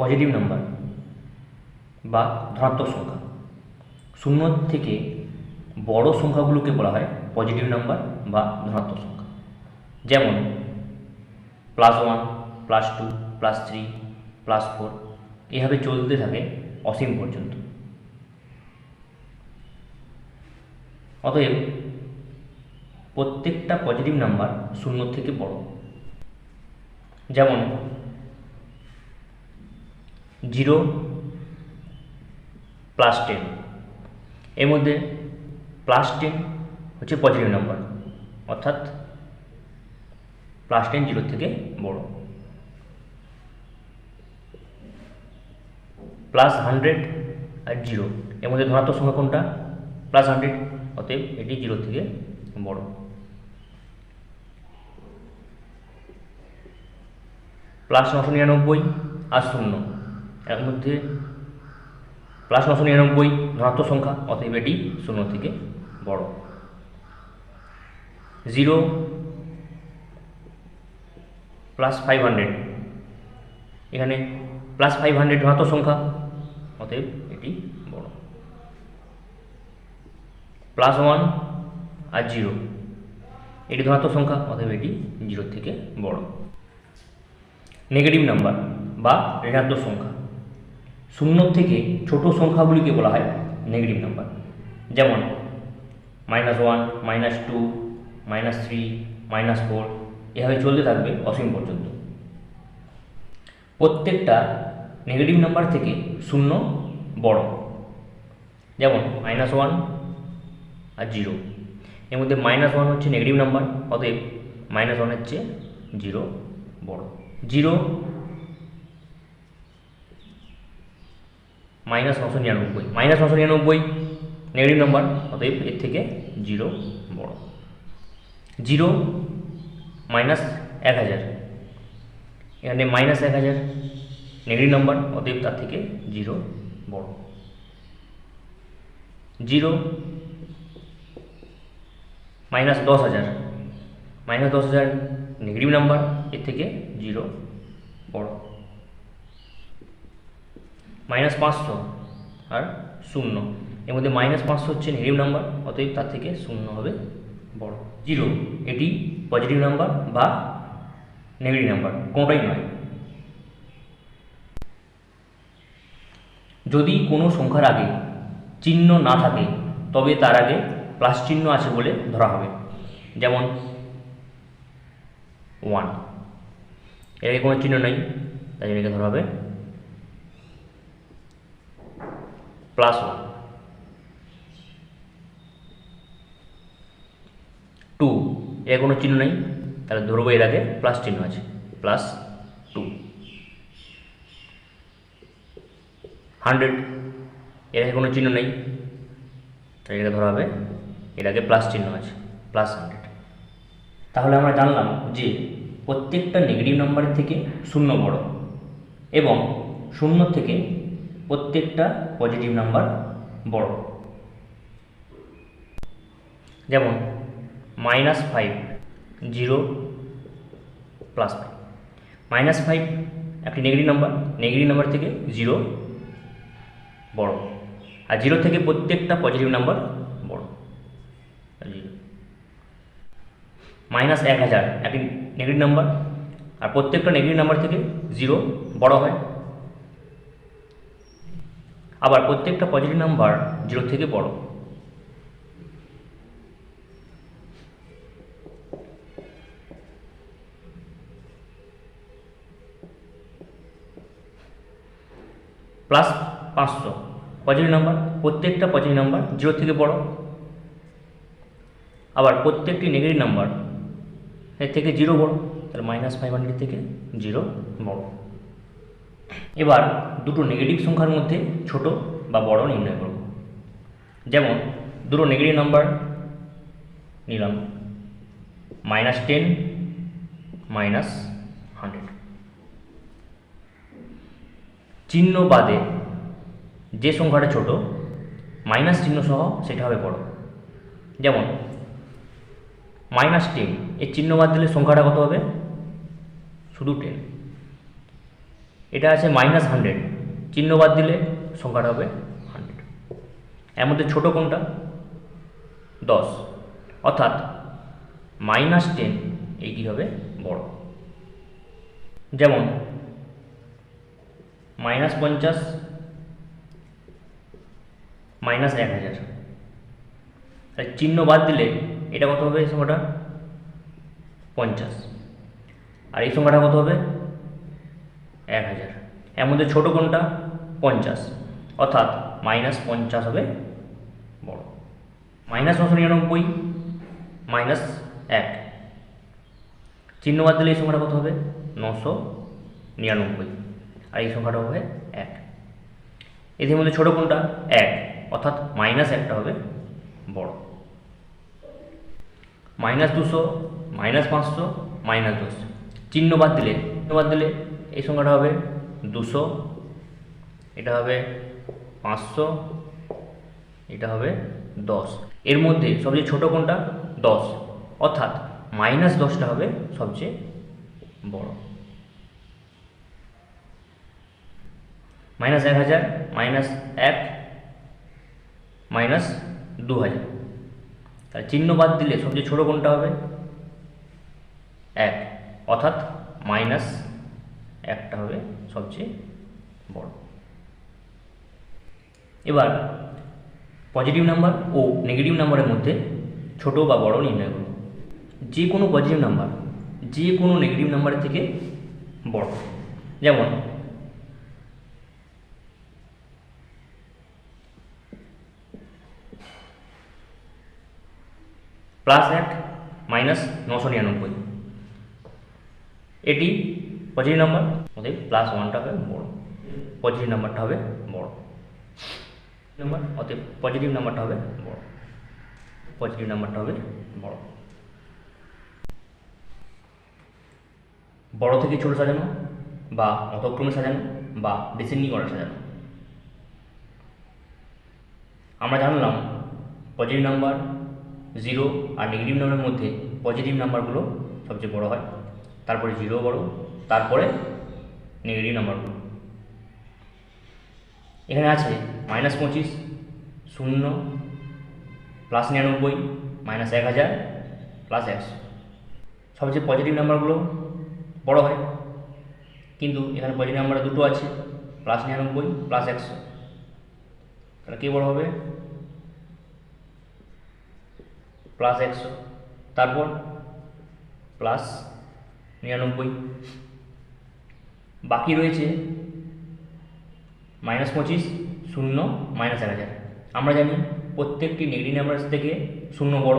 Positive number বা ধনাত্মক সংখ্যা। শূন্য থেকে বড় সংখ্যাগুলোকে বলা হয় পজিটিভ নাম্বার বা ধনাত্মক সংখ্যা। যেমন plus one plus two plus three plus four এভাবে চলতে থাকে অসীম পর্যন্ত। অতএব, প্রত্যেকটা পজিটিভ নাম্বার শূন্য থেকে বড়। যেমন জিরো প্লাস টেন এর মধ্যে প্লাস টেন হচ্ছে পজিটিভ নাম্বার অর্থাৎ প্লাস টেন জিরোর থেকে বড়। প্লাস হান্ড্রেড আর জিরো, এর মধ্যে ধনাত্মক সংখ্যা কোনটা? প্লাস হান্ড্রেড অতএব এটি জিরো থেকে বড়। প্লাস নশো নিরানব্বই আর শূন্য। এর মধ্যে প্লাস নশো নিরানব্বই ধনাত্মক সংখ্যা, অতএব এটি শূন্য থেকে বড়। জিরো প্লাস ফাইভ হান্ড্রেড এখানে প্লাস ফাইভ হান্ড্রেড ধনাত্মক সংখ্যা, অতএব এটি বড়। প্লাস ওয়ান আর জিরো এটি ধনাত্মক সংখ্যা, অতএব এটি জিরোর থেকে বড়। নেগেটিভ নাম্বার বা ঋণাত্মক সংখ্যা। শূন্য থেকে ছোট সংখ্যাগুলিকে বলা হয় নেগেটিভ নাম্বার যেমন minus one minus two minus three minus four এভাবে চলতে থাকবে অসীম পর্যন্ত। প্রত্যেকটা নেগেটিভ নাম্বার থেকে শূন্য বড়। যেমন মাইনাস ওয়ান আর জিরো এর মধ্যে মাইনাস ওয়ান হচ্ছে নেগেটিভ নাম্বার অতএব মাইনাস ওয়ান হচ্ছে জিরো বড়। জিরো মাইনাস নশো নিরানব্বই। মাইনাস নশো নিরানব্বই নেগেটিভ নাম্বার অতএব এর থেকে জিরো বড়। জিরো মাইনাস এক হাজার। এখানে মাইনাস এক হাজার নেগেটিভ নাম্বার অতএব তার থেকে জিরো বড়। জিরো মাইনাস দশ হাজার। মাইনাস দশ হাজার নেগেটিভ নাম্বার এর থেকে জিরো বড়। মাইনাস পাঁচশো আর শূন্য। এর মধ্যে মাইনাস পাঁচশো হচ্ছে নেগেটিভ নাম্বার অতএব তার থেকে শূন্য হবে বড়। জিরো এটি পজিটিভ নাম্বার বা নেগেটিভ নাম্বার কোনোটাই নয়। যদি কোনো সংখ্যার আগে চিহ্ন না থাকে, তবে তার আগে প্লাস চিহ্ন আছে বলে ধরা হবে। যেমন ওয়ানের আগে কোনো চিহ্ন নেই, তাই জন্য ধরা হবে প্লাস ওয়ান টু এর কোনো চিহ্ন নেই? তাহলে ধরবো এর আগে প্লাস চিহ্ন আছে। প্লাস টু হান্ড্রেড এর আগে কোনো চিহ্ন নেই? তাই এটাকে ধরা হবে। এর আগে প্লাস চিহ্ন আছে প্লাস হান্ড্রেড তাহলে আমরা জানলাম যে প্রত্যেকটা নেগেটিভ নাম্বারের থেকে শূন্য বড় এবং শূন্য থেকে প্রত্যেকটা পজিটিভ নাম্বার বড়। যেমন minus five zero plus five minus five একটি নেগেটিভ নাম্বার নেগেটিভ নাম্বার থেকে জিরো বড়। আর জিরো থেকে প্রত্যেকটা পজিটিভ নাম্বার বড়। মাইনাস এক হাজার, একটি নেগেটিভ নাম্বার আর প্রত্যেকটা নেগেটিভ নাম্বার থেকে জিরো বড় হয়। আবার প্রত্যেকটা পজিটিভ নাম্বার জিরো থেকে বড়। প্লাস পাঁচশো। পজিটিভ নাম্বার প্রত্যেকটা পজিটিভ নাম্বার জিরো থেকে বড়। আবার প্রত্যেকটি নেগেটিভ নাম্বার এর থেকে জিরো বড়, তাহলে মাইনাস ফাইভ হান্ড্রেড থেকে জিরো বড়। এবার দুটো নেগেটিভ সংখ্যার মধ্যে ছোট বা বড় নির্ণয় করব। যেমন, দুটো নেগেটিভ নাম্বার নিলাম মাইনাস টেন মাইনাস হান্ড্রেড চিহ্ন বাদে যে সংখ্যাটা ছোট মাইনাস চিহ্ন সহ সেটা হবে বড়। যেমন মাইনাস টেন এর চিহ্ন বাদ দিলে সংখ্যাটা কত হবে? শুধু টেন এটা আছে মাইনাস হান্ড্রেড চিহ্ন বাদ দিলে সংখ্যাটা হবে হান্ড্রেড এর মধ্যে ছোটো কোনটা? দশ। অর্থাৎ মাইনাস টেন এই কী হবে? বড়। যেমন মাইনাস পঞ্চাশ মাইনাস এক হাজার। চিহ্ন বাদ দিলে এটা কত হবে এই সংখ্যাটা? পঞ্চাশ। আর এই সংখ্যাটা কত হবে? এক হাজার। এর মধ্যে ছোটো কোনটা? পঞ্চাশ। অর্থাৎ মাইনাস পঞ্চাশ হবে বড়। মাইনাস নশো নিরানব্বই, মাইনাস এক। চিহ্ন বাদ দিলে এই সংখ্যাটা কত হবে? নশো নিরানব্বই। আর এই সংখ্যাটা হবে এক। এদের মধ্যে ছোটো কোনটা? এক। অর্থাৎ মাইনাস একটা হবে বড়। মাইনাস দুশো, মাইনাস পাঁচশো, মাইনাস দশ। চিহ্ন বাদ দিলে, চিহ্ন বাদ দিলে এই সংখ্যাটা হবে দুশো, এটা হবে পাঁচশো, এটা হবে দশ। এর মধ্যে সবচেয়ে ছোটো কোনটা? দশ। অর্থাৎ মাইনাস দশটা হবে সবচেয়ে বড়। মাইনাস এক হাজার, মাইনাস এক, মাইনাস দু হাজার। তাহলে চিহ্ন বাদ দিলে সবচেয়ে ছোটো কোনটা হবে? এক। অর্থাৎ মাইনাস একটা হবে সবচেয়ে বড়। এবার পজিটিভ নাম্বার ও নেগেটিভ নাম্বারের মধ্যে ছোট বা বড় নির্ণয় করুন যে কোনো পজিটিভ নাম্বার যে কোনো নেগেটিভ নাম্বারের থেকে বড়। যেমন প্লাস এক মাইনাস নশো নিরানব্বই। এটি পজিটিভ নাম্বার অতএব প্লাস ওয়ানটা হবে বড় পজিটিভ নাম্বারটা হবে বড় নাম্বার অতএব পজিটিভ নাম্বারটা হবে বড় পজিটিভ নাম্বারটা হবে বড় বড় থেকে ছোট সাজানো বা অতক্রমে সাজানো বা ডিসেন্ডিং করে সাজানো। আমরা জানলাম পজিটিভ নাম্বার জিরো আর নেগেটিভ নাম্বারের মধ্যে পজিটিভ নাম্বারগুলো সবচেয়ে বড় হয়। তারপরে জিরো বড়, তারপরে নেগেটিভ নাম্বারগুলো এখানে আছে মাইনাস পঁচিশ, শূন্য প্লাস নিরানব্বই মাইনাস এক হাজার প্লাস একশো। সবচেয়ে পজিটিভ নাম্বারগুলো বড় হয়, কিন্তু এখানে পজিটিভ নাম্বার দুটো আছে প্লাস নিরানব্বই প্লাস একশো। তাহলে কে বড় হবে? প্লাস একশো। তারপর প্লাস নিরানব্বই। বাকি রয়েছে মাইনাস পঁচিশ, শূন্য, মাইনাস এক হাজার। আমরা জানি প্রত্যেকটি নেগেটিভ নাম্বার থেকে শূন্য বড়।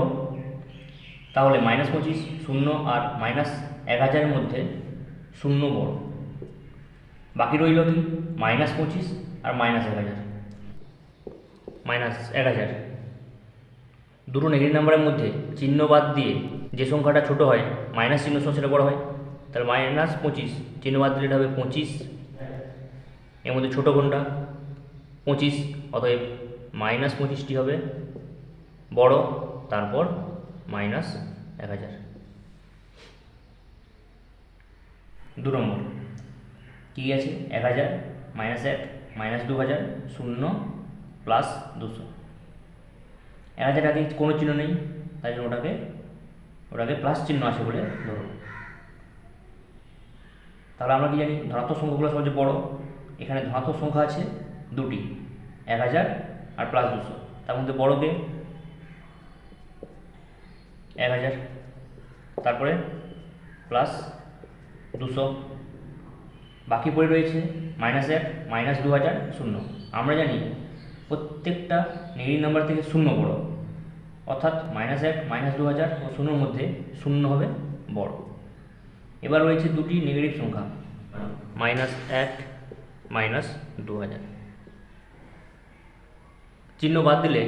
তাহলে মাইনাস পঁচিশ, শূন্য আর মাইনাস এক হাজারের মধ্যে শূন্য বড়। বাকি রইল কি? মাইনাস পঁচিশ আর মাইনাস এক হাজার। মাইনাস এক হাজার। দুটো নেগেটিভ নাম্বারের মধ্যে চিহ্ন বাদ দিয়ে যে সংখ্যাটা ছোট হয়, মাইনাস চিহ্ন সহ সেটা বড় হয় তাহলে মাইনাস পঁচিশ চিহ্ন বাদ দিলে হবে পঁচিশ। এর মধ্যে ছোটো কোনটা? পঁচিশ, অতএব মাইনাস পঁচিশটি হবে। বড়, তারপর মাইনাস এক হাজার। দু নম্বর। কী আছে? এক হাজার, মাইনাস এক, মাইনাস দু হাজার, শূন্য প্লাস দুশো। এক হাজার আগে কোনো চিহ্ন নেই, তাই জন্য ওটাকে ওটাকে প্লাস চিহ্ন আছে বলে ধরো তাহলে আমরা কি জানি? ধনাত্মক সংখ্যাগুলো সবচেয়ে বড়। এখানে ধনাত্মক সংখ্যা আছে দুটি, এক হাজার আর প্লাস দুশো। তার মধ্যে বড়কে এক হাজার। তারপরে প্লাস দুশো। বাকি পড়ে রয়েছে মাইনাস এক মাইনাস দু হাজার, শূন্য। আমরা জানি প্রত্যেকটা নেগেটিভ নাম্বার থেকে শূন্য বড়। অর্থাৎ মাইনাস এক মাইনাস দু হাজার ও শূন্যর মধ্যে শূন্য হবে বড়। এবার রয়েছে দুটি নেগেটিভ সংখ্যা মাইনাস এক মাইনাস দু হাজার। চিহ্ন বাদ দিলে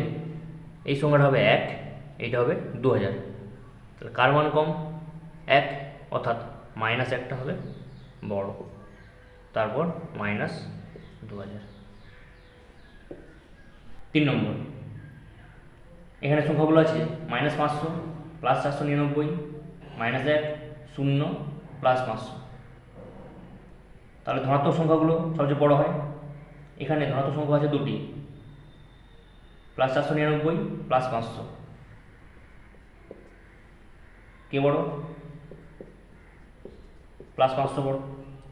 এই সংখ্যাটা হবে এক, এইটা হবে দু হাজার। তাহলে কার মান কম? এক, অর্থাৎ মাইনাস একটা হবে বড়। তারপর মাইনাস দু হাজার। তিন নম্বর। এখানে সংখ্যাগুলো আছে মাইনাস পাঁচশো প্লাস চারশো নিরানব্বই মাইনাস এক, শূন্য প্লাস পাঁচশো তাহলে ধনাত্মক সংখ্যাগুলো সবচেয়ে বড় হয়। এখানে ধনাত্মক সংখ্যা আছে দুটি। প্লাস চারশো নিরানব্বই প্লাস পাঁচশো। কে বড়? প্লাস পাঁচশো বড়।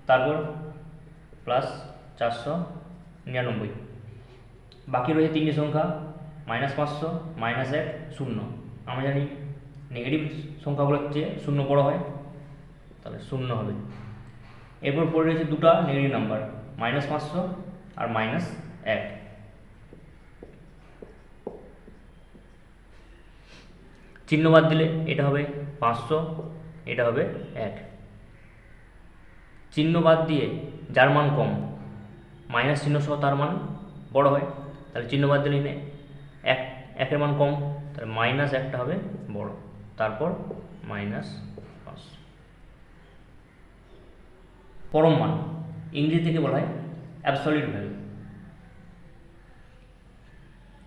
তারপর প্লাস চারশো নিরানব্বই। বাকি রয়েছে তিনটি সংখ্যা মাইনাস পাঁচশো মাইনাস এক, শূন্য। আমরা জানি নেগেটিভ সংখ্যাগুলোর চেয়ে শূন্য বড় হয়। তাহলে শূন্য হবে। এরপর পড়ে রয়েছে দুটা নেগেটিভ নাম্বার মাইনাস পাঁচশো আর মাইনাস এক। চিহ্ন বাদ দিলে এটা হবে পাঁচশো, এটা হবে এক। চিহ্ন বাদ দিয়ে যার মান কম মাইনাস চিহ্ন সহ তার মান বড় হয়, তাহলে চিহ্ন বাদ দিলে এখানে এক, একের মান কম, তাহলে মাইনাস একটা হবে বড়। তারপর মাইনাস পাঁচশো পরম মান। ইংরেজি থেকে বলা হয় অ্যাবসলিউট ভ্যালু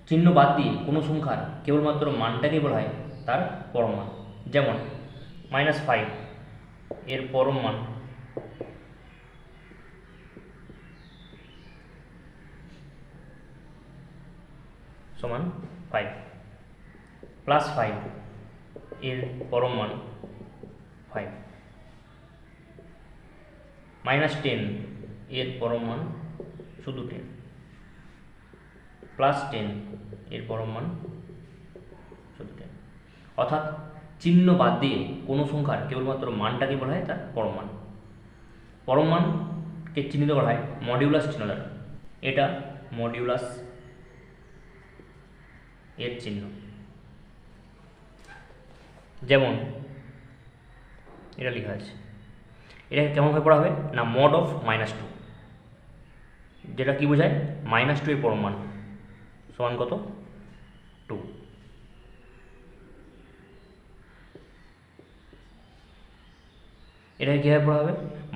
চিহ্ন বাদ দিয়ে কোনো সংখ্যার কেবলমাত্র মানটাকেই বলা হয় তার পরম মান। যেমন মাইনাস ফাইভ এর পরম মান। সমান ফাইভ প্লাস ফাইভ এর পরম মান ফাইভ মাইনাস টেন এর পরম মান শুধু টেন। প্লাস টেন এর পরম মান শুধু টেন। অর্থাৎ চিহ্ন বাদ দিয়ে কোনো সংখ্যার কেবলমাত্র মানটাকে বলা হয় তার পরম মান। পরম মানকে চিহ্নিত করা হয় মডিউলাস চিহ্ন দ্বারা। এটা মডিউলাস এর চিহ্ন। যেমন এটা লেখা আছে। এটাকে কেমনভাবে পড়া হবে? না মড অফ মাইনাস টু যেটা কি বোঝায়? মাইনাস টু এর পরম মান সমান কত? টু এটাকে কীভাবে পড়া হবে?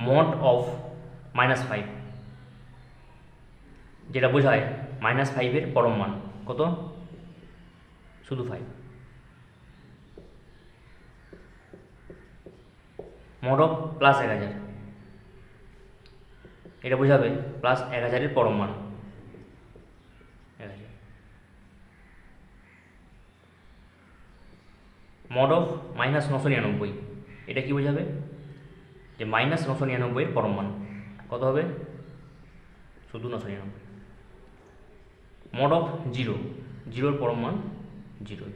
মড অফ মাইনাস ফাইভ যেটা বোঝায় মাইনাস ফাইভের পরম মান। কত? শুধু ফাইভ মড অফ প্লাস এক হাজার। এটা বোঝাবে প্লাস এক হাজারের পরম মান। মড অফ মাইনাস নশো নিরানব্বই। এটা কি বোঝাবে? যে মাইনাস নশো নিরানব্বইয়ের পরম মান। কত হবে? শুধু নশো নিরানব্বই। মড অফ জিরো জিরোর পরম মান জিরোই